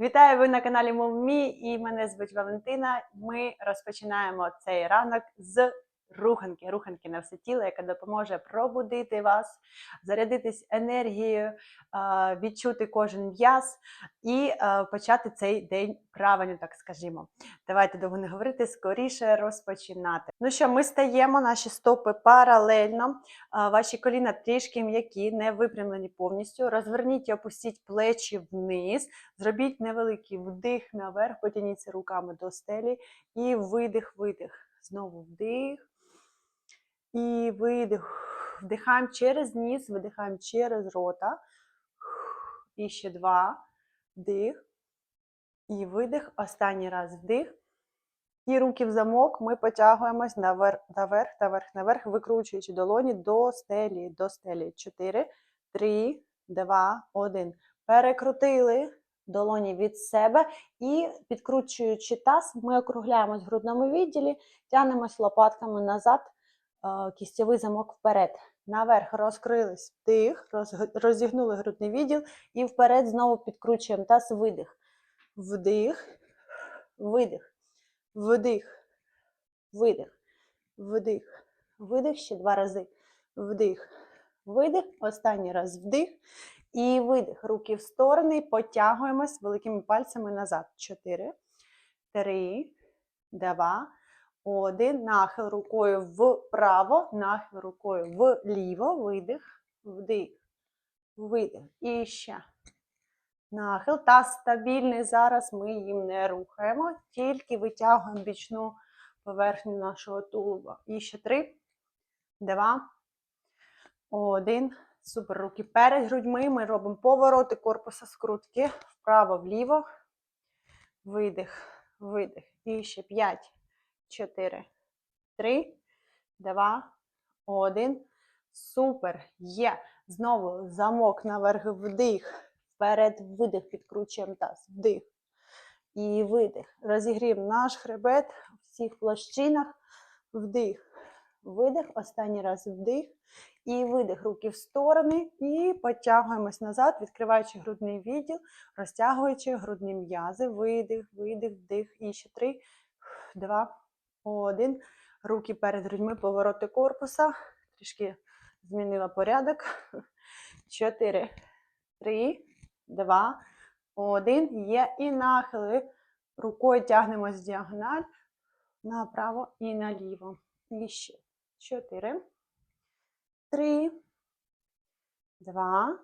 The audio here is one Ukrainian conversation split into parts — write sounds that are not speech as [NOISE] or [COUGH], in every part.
Вітаю ви на каналі Мовмі і мене звуть Валентина. Ми розпочинаємо цей ранок з руханки. Руханки на все тіло, яка допоможе пробудити вас, зарядитись енергією, відчути кожен м'яз і почати цей день правильно, так скажімо. Давайте довго не говорити, скоріше розпочинати. Ну що, ми стаємо наші стопи паралельно. Ваші коліна трішки м'які, не випрямлені повністю. Розверніть і опустіть плечі вниз. Зробіть невеликий вдих наверх, потяніться руками до стелі і видих, видих. Знову вдих. І видих. Вдихаємо через ніс, видихаємо через рота. І ще два. Вдих. І видих. Останній раз вдих. І руки в замок. Ми потягуємось наверх, наверх, наверх, наверх, викручуючи долоні до стелі, до стелі. Чотири, три, два, один. Перекрутили долоні від себе і підкручуючи таз, ми округляємось в грудному відділі, тягнемось лопатками назад, кістєвий замок вперед. Наверх розкрились, вдих, розігнули грудний відділ і вперед знову підкручуємо таз, видих. Вдих, видих, вдих, видих, вдих, видих ще два рази. Вдих, видих, останній раз вдих. І видих. Руки в сторони, потягуємось великими пальцями назад. Чотири, три, два, один. Нахил рукою вправо, нахил рукою вліво. Видих, вдих, видих. І ще. Нахил. Та стабільний зараз ми їм не рухаємо, тільки витягуємо бічну поверхню нашого тулуба. І ще три, два, один. Супер. Руки перед грудьми. Ми робимо повороти корпуса скрутки. Вправо-вліво. Видих, видих. І ще 5, 4, 3, 2, 1. Супер. Є. Знову замок наверх вдих. Вперед видих. Підкручуємо таз. Вдих. І видих. Розігріємо наш хребет у всіх площинах. Вдих. Видих. Останній раз вдих. І видих руки в сторони, і потягуємось назад, відкриваючи грудний відділ, розтягуючи грудні м'язи. Видих, видих, вдих. І ще три, два, один. Руки перед грудьми, повороти корпуса. Трішки змінила порядок. [LAUGHS] Чотири, три, два, один. Є. І нахили. Рукою тягнемось в діагональ направо і наліво. І ще. Чотири. Три, два,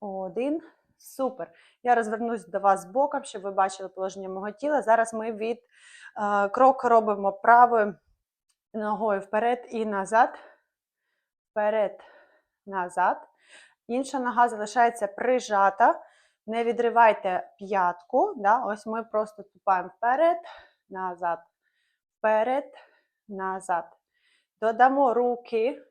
один. Супер. Я розвернусь до вас боком, щоб ви бачили положення мого тіла. Зараз ми від е, крок робимо правою ногою вперед і назад. Вперед, назад. Інша нога залишається прижата. Не відривайте п'ятку. Да? Ось ми просто ступаємо вперед, назад, вперед, назад. Додамо руки,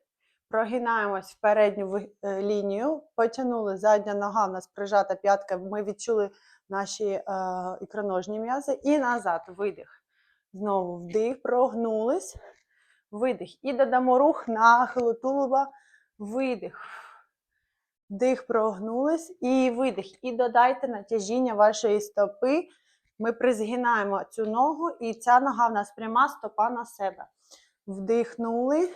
прогинаємось в передню е, лінію, потягнули задня нога, в нас прижата п'ятка, ми відчули наші е, ікроножні м'язи. І назад, видих. Знову вдих, прогнулись, видих. І додамо рух нахилу тулуба, видих. Вдих, прогнулись і видих. І додайте натяжіння вашої стопи. Ми призгинаємо цю ногу, і ця нога в нас пряма стопа на себе. Вдихнули,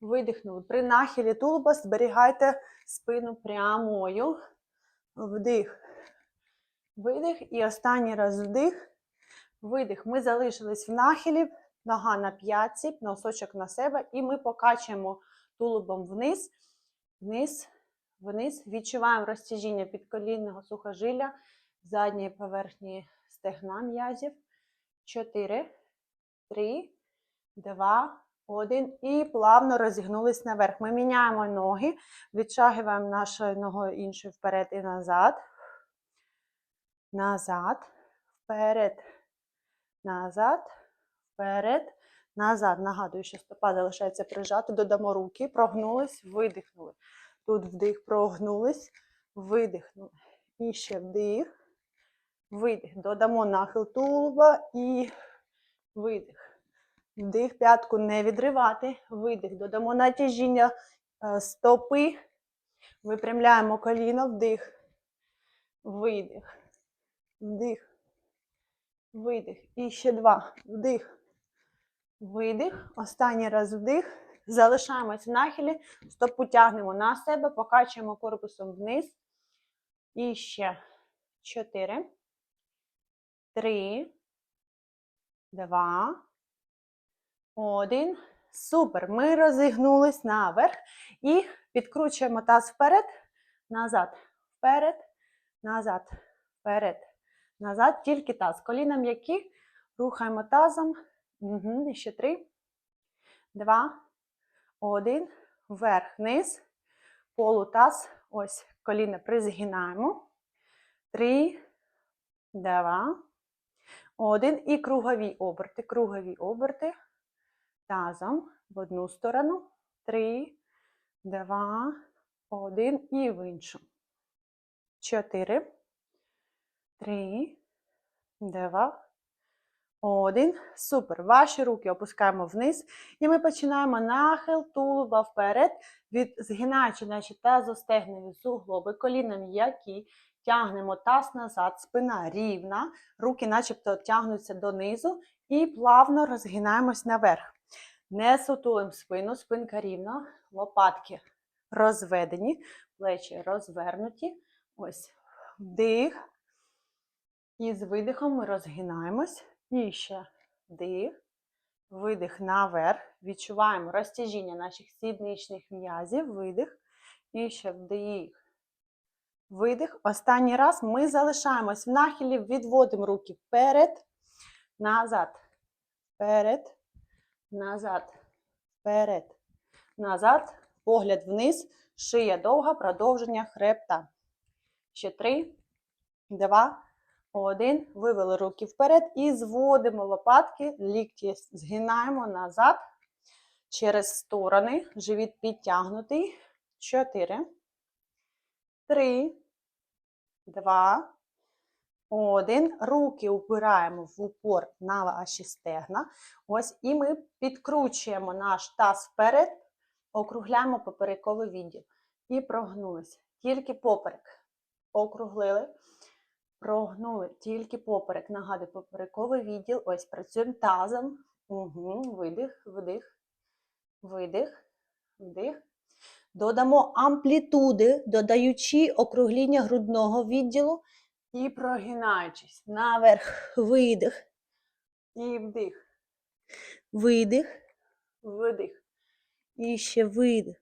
видихнули. При нахилі тулуба зберігайте спину прямою. Вдих, видих. І останній раз вдих, видих. Ми залишились в нахилі, нога на п'ятці, носочок на себе, і ми покачуємо тулубом вниз, вниз, вниз. Відчуваємо розтяжіння підколінного сухожилля, задньої поверхні стегна м'язів. Чотири, три, два, один. І плавно розігнулись наверх. Ми міняємо ноги, відшагуємо нашою ногою іншою вперед і назад. Назад, вперед, назад, вперед, назад. Нагадую, що стопа залишається прижата. Додамо руки, прогнулись, видихнули. Тут вдих, прогнулись, видихнули. І ще вдих, видих. Додамо нахил тулуба і видих. Вдих, п'ятку не відривати. Видих. Додамо натяжіння е, стопи. Випрямляємо коліно, вдих. Видих. вдих, видих. І ще два. Вдих, видих. Останній раз вдих. Залишаємось в нахилі, стопу тягнемо на себе, покачуємо корпусом вниз. І ще чотири, три, два, один. Супер. Ми розігнулись наверх і підкручуємо таз вперед, назад, вперед, назад, вперед, назад. Тільки таз. Коліна м'які. Рухаємо тазом. Угу. Ще три, два, один. Вверх, вниз. Полутаз. Ось коліна призгинаємо. Три, два, один. І кругові оберти. Кругові оберти. Тазом в одну сторону. Три, два, один. І в іншу. Чотири. Три, два, один. Супер. Ваші руки опускаємо вниз. І ми починаємо нахил тулуба вперед, від згинаючи наші тазостегневі суглоби, коліна м'які. Тягнемо таз назад, спина рівна, руки начебто тягнуться донизу і плавно розгинаємось наверх. Не сутулим спину, спинка рівна, лопатки розведені, плечі розвернуті. Ось вдих. І з видихом ми розгинаємось. І ще вдих, видих наверх. Відчуваємо розтяжіння наших сідничних м'язів, видих. І ще вдих. Видих. Останній раз ми залишаємось в нахилі, відводимо руки вперед, назад, вперед, назад, вперед, назад, погляд вниз, шия довга, продовження хребта. Ще три, два, один. Вивели руки вперед і зводимо лопатки, лікті згинаємо назад. Через сторони, живіт підтягнутий. Чотири, три, два, один. Руки упираємо в упор на ваші стегна. Ось, і ми підкручуємо наш таз вперед, округляємо поперековий відділ. І прогнулися. Тільки поперек. Округлили. Прогнули тільки поперек. Нагадую, поперековий відділ. Ось працюємо тазом. Угу. Видих, вдих, видих, вдих. Додамо амплітуди, додаючи округління грудного відділу і прогинаючись. Наверх, видих. І вдих. Видих, видих. І ще видих.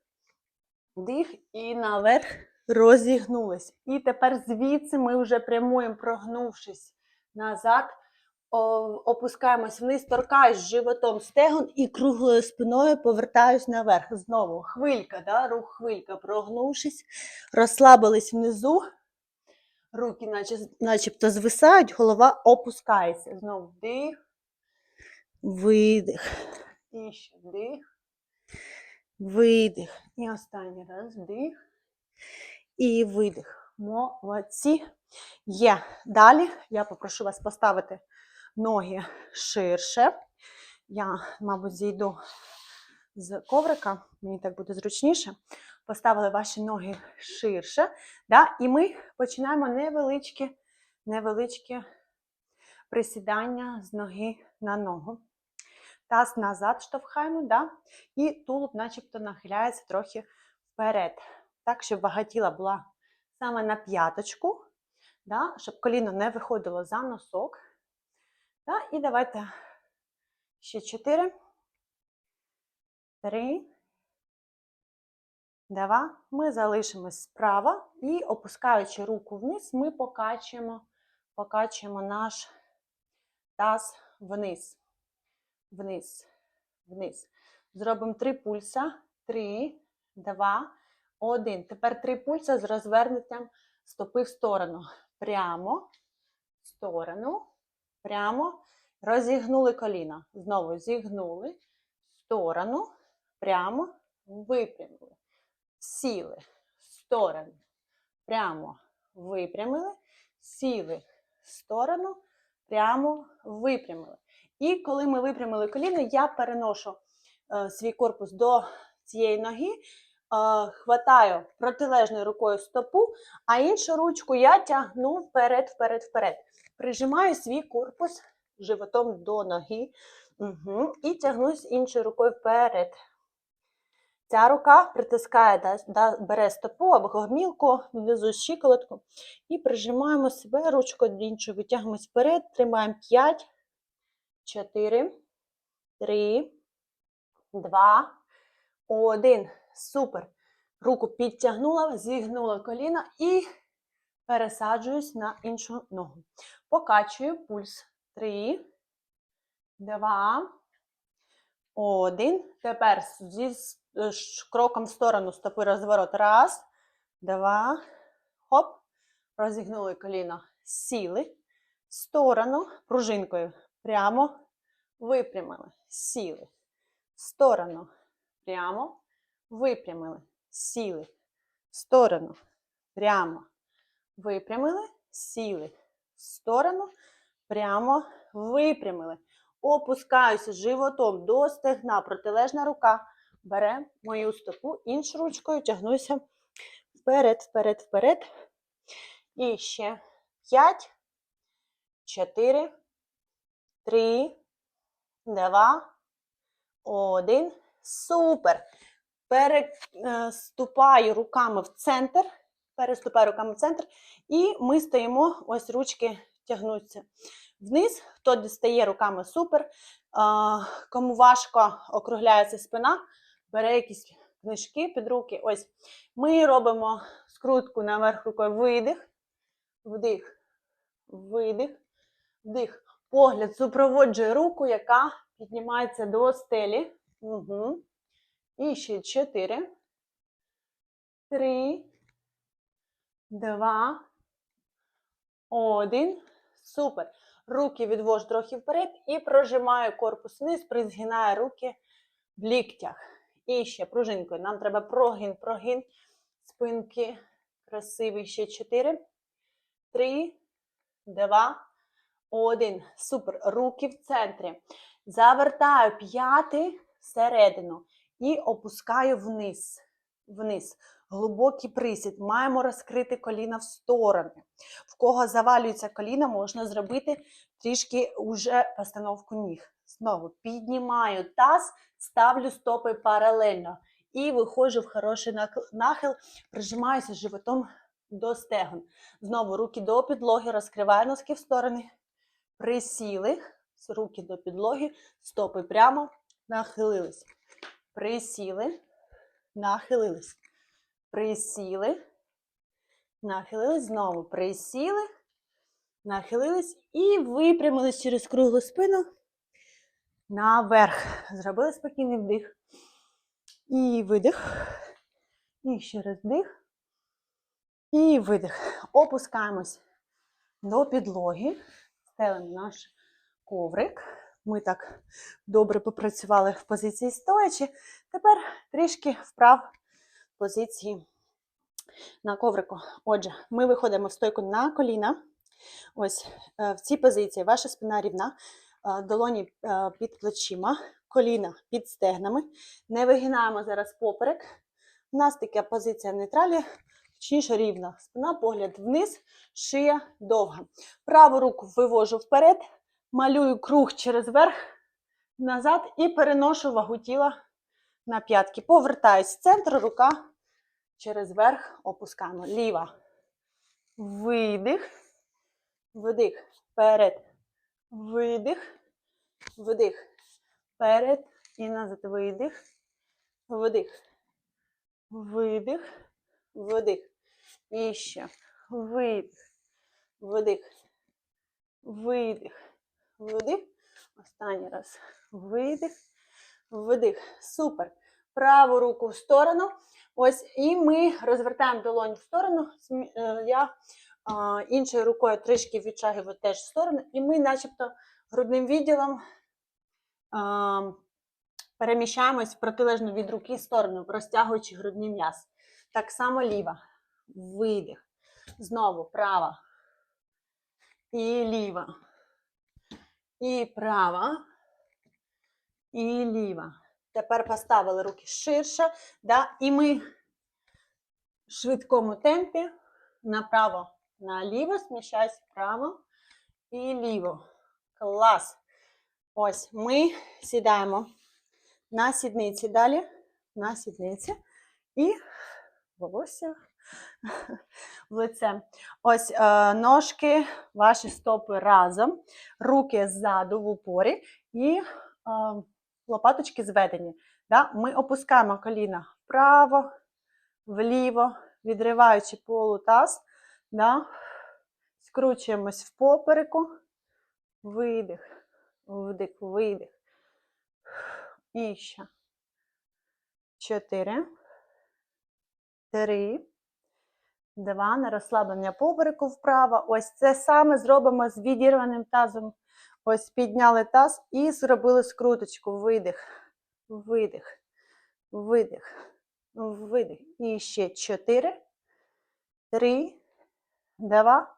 Вдих і наверх розігнулись. І тепер звідси ми вже прямуємо, прогнувшись назад, опускаємось вниз, торкаюсь животом стегон і круглою спиною повертаюсь наверх. Знову хвилька, да? рух хвилька, прогнувшись, розслабились внизу. Руки наче, начебто звисають, голова опускається. Знову вдих, видих. І ще вдих, видих. І останній раз вдих і видих. Молодці. Є. Далі я попрошу вас поставити ноги ширше. Я, мабуть, зійду з коврика, мені так буде зручніше. Поставили ваші ноги ширше. Да? І ми починаємо невеличке, невеличке присідання з ноги на ногу. Таз назад штовхаємо, да? і тулуб начебто нахиляється трохи вперед. Так, щоб вага тіла була саме на п'яточку, да? щоб коліно не виходило за носок. Да? І давайте ще 4, 3, 2. Ми залишимось справа і опускаючи руку вниз, ми покачуємо, покачуємо наш таз вниз, вниз, вниз. Зробимо три пульса. 3, 2, 1. Тепер три пульса з розвернуттям стопи в сторону. Прямо, в сторону, прямо. Розігнули коліна. Знову зігнули, в сторону, прямо, випрямили. Сіли, в сторону, прямо випрямили, сіли, сторону, прямо випрямили. І коли ми випрямили коліно, я переношу е, свій корпус до цієї ноги, хватаю протилежною рукою стопу, а іншу ручку я тягну вперед, вперед, вперед. Прижимаю свій корпус животом до ноги. Угу. І тягнусь іншою рукою вперед. Ця рука притискає, да, да, бере стопу або гомілку, внизу щиколотку. І прижимаємо себе ручкою до іншої. Витягуємось вперед, тримаємо 5, 4, 3, 2, 1. Супер. Руку підтягнула, зігнула коліна і пересаджуюсь на іншу ногу. Покачую пульс. 3, 2, 1. Тепер зі кроком в сторону стопи розворот. Раз, два, хоп. Розігнули коліно. Сіли. В сторону пружинкою. Прямо випрямили. Сіли. В сторону. Прямо випрямили. Сіли. В сторону. Прямо випрямили. Сіли. В сторону. Прямо випрямили. Опускаюся животом до стегна. Протилежна рука бере мою стопу, іншу ручкою тягнуся вперед, вперед, вперед. І ще 5, 4, 3, 2, 1. Супер. Переступаю руками в центр. Переступаю руками в центр. І ми стоїмо, ось ручки тягнуться вниз. Хто дістає руками супер. Кому важко округляється спина, бере якісь книжки під руки. Ось ми робимо скрутку наверх рукою. Видих, вдих, видих, вдих. Погляд супроводжує руку, яка піднімається до стелі. Угу. І ще чотири, три, два, один. Супер. Руки відвожу трохи вперед і прожимаю корпус вниз, призгинаю руки в ліктях. І ще пружинкою. Нам треба прогин, прогин спинки. Красивий. Ще 4, 3, 2, 1. Супер. Руки в центрі. Завертаю п'яти всередину і опускаю вниз. Вниз. Глибокий присід. Маємо розкрити коліна в сторони. В кого завалюється коліна, можна зробити трішки уже постановку ніг. Знову піднімаю таз, ставлю стопи паралельно і виходжу в хороший нахил, прижимаюся животом до стегон. Знову руки до підлоги, розкриваю носки в сторони, присіли, руки до підлоги, стопи прямо, нахилились. Присіли, нахилились. Присіли, нахилились, знову присіли, нахилились і випрямились через круглу спину наверх. Зробили спокійний вдих. І видих. І ще раз вдих. І видих. Опускаємось до підлоги. Стелимо наш коврик. Ми так добре попрацювали в позиції стоячи. Тепер трішки вправ позиції на коврику. Отже, ми виходимо в стойку на коліна. Ось е, в цій позиції ваша спина рівна, долоні е, під плечима, коліна під стегнами. Не вигинаємо зараз поперек. У нас така позиція нейтралі, точніше рівна. Спина, погляд вниз, шия довга. Праву руку вивожу вперед, малюю круг через верх, назад і переношу вагу тіла на п'ятки. Повертаюсь в центр, рука через верх опускаємо. Ліва. Видих. Вдих. Вперед. Видих. Вдих. Вперед. І назад видих. Вдих. Видих. Вдих. І ще. Видих. Вдих. Видих. Вдих. Останній раз. Видих. Вдих. Супер. Праву руку в сторону. Ось, і ми розвертаємо долонь в сторону. Е, Я іншою рукою трішки відтягую теж в сторону, і ми, начебто, грудним відділом переміщаємось в протилежну від руки сторону, розтягуючи грудний м'яз. Так само ліва. Видих. Знову права. І ліва. І права. І ліва. Тепер поставили руки ширше, да? і ми швидкому темпі. Направо, наліво, сміщайся вправо і ліво. Клас. Ось ми сідаємо на сідниці далі, на сідниці і волосся в лице. Ось е, ножки, ваші стопи разом, руки ззаду в упорі і е, лопаточки зведені. Да? Ми опускаємо коліна вправо, вліво, відриваючи полутаз, да? скручуємось в попереку, видих, вдих, видих. І ще. Чотири. Три. Два. На розслаблення попереку вправо. Ось це саме зробимо з відірваним тазом. Ось підняли таз і зробили скруточку. Видих, видих, видих, видих. І ще чотири. Три. Два.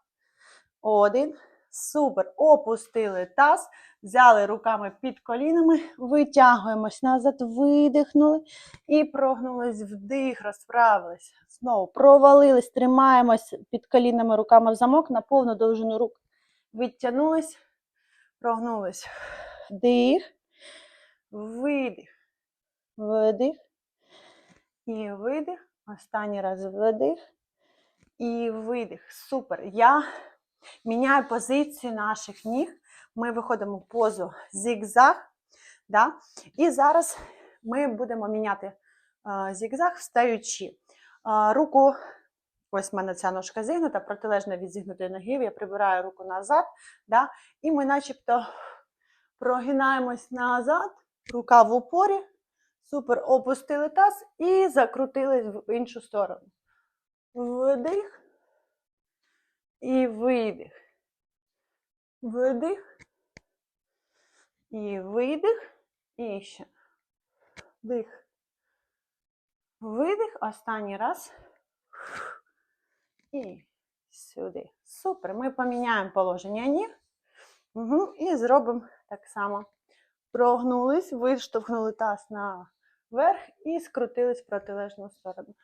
Один. Супер. Опустили таз. Взяли руками під колінами, витягуємось назад, видихнули і прогнулись вдих, розправились. Знову провалились, тримаємось під колінами руками в замок на повну довжину рук. Відтягнулись, прогнулись. Вдих, видих, видих і видих. Останній раз вдих і видих. Супер. Я міняю позицію наших ніг. Ми виходимо в позу зігзаг. Да? І зараз ми будемо міняти е, зігзаг, встаючи. Е, руку, ось в мене ця ножка зігнута, протилежна від зігнутої ноги, я прибираю руку назад. Да? І ми начебто прогинаємось назад, рука в упорі. Супер, опустили таз і закрутились в іншу сторону. Вдих і видих. Видих. І видих. І ще. Дих. Видих. Останній раз. І сюди. Супер. Ми поміняємо положення ніг. Угу. І зробимо так само. Прогнулись, виштовхнули таз наверх і скрутились в протилежну сторону.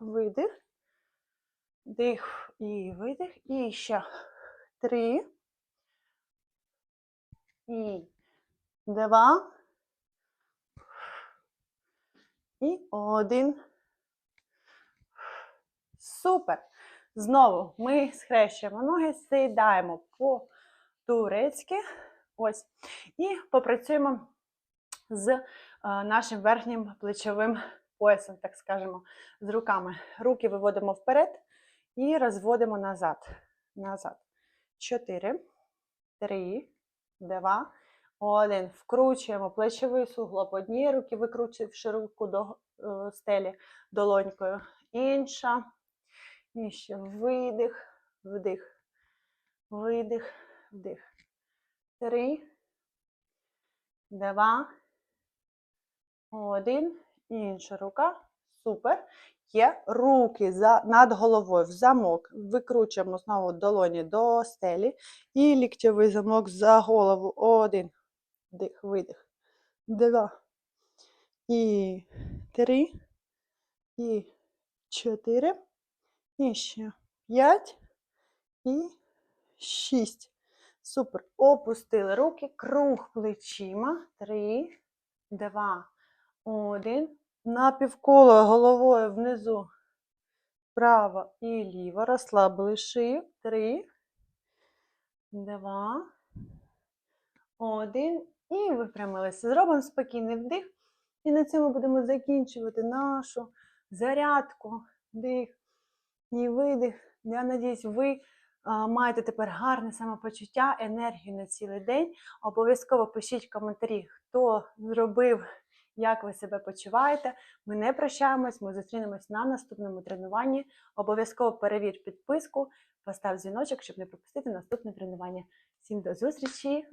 Видих. Дих і видих. І ще три. І два. І один. Супер. Знову ми схрещуємо ноги, сідаємо по турецьки. Ось. І попрацюємо з е, нашим верхнім плечовим поясом, так скажемо, з руками. Руки виводимо вперед і розводимо назад. Назад. Чотири, три, два, один. Вкручуємо плечовий суглоб однієї руки, викручуючи руку до е, стелі долонькою. Інша. І ще видих, вдих, видих, вдих. Три, два, один. Інша рука. Супер. Є руки за, над головою в замок. Викручуємо знову долоні до стелі. І ліктєвий замок за голову. Один. Дих, видих. Два. І три. І чотири. І ще п'ять. І шість. Супер. Опустили руки. Круг плечима. Три, два, один. Напівколо головою внизу. Право і ліво. Розслабили шию. Три, два, один. І випрямилися. Зробимо спокійний вдих. І на цьому будемо закінчувати нашу зарядку. Дих і видих. Я надіюсь, ви маєте тепер гарне самопочуття, енергію на цілий день. Обов'язково пишіть в коментарі, хто зробив, як ви себе почуваєте. Ми не прощаємось, ми зустрінемось на наступному тренуванні. Обов'язково перевір підписку, постав дзвіночок, щоб не пропустити наступне тренування. Всім до зустрічі!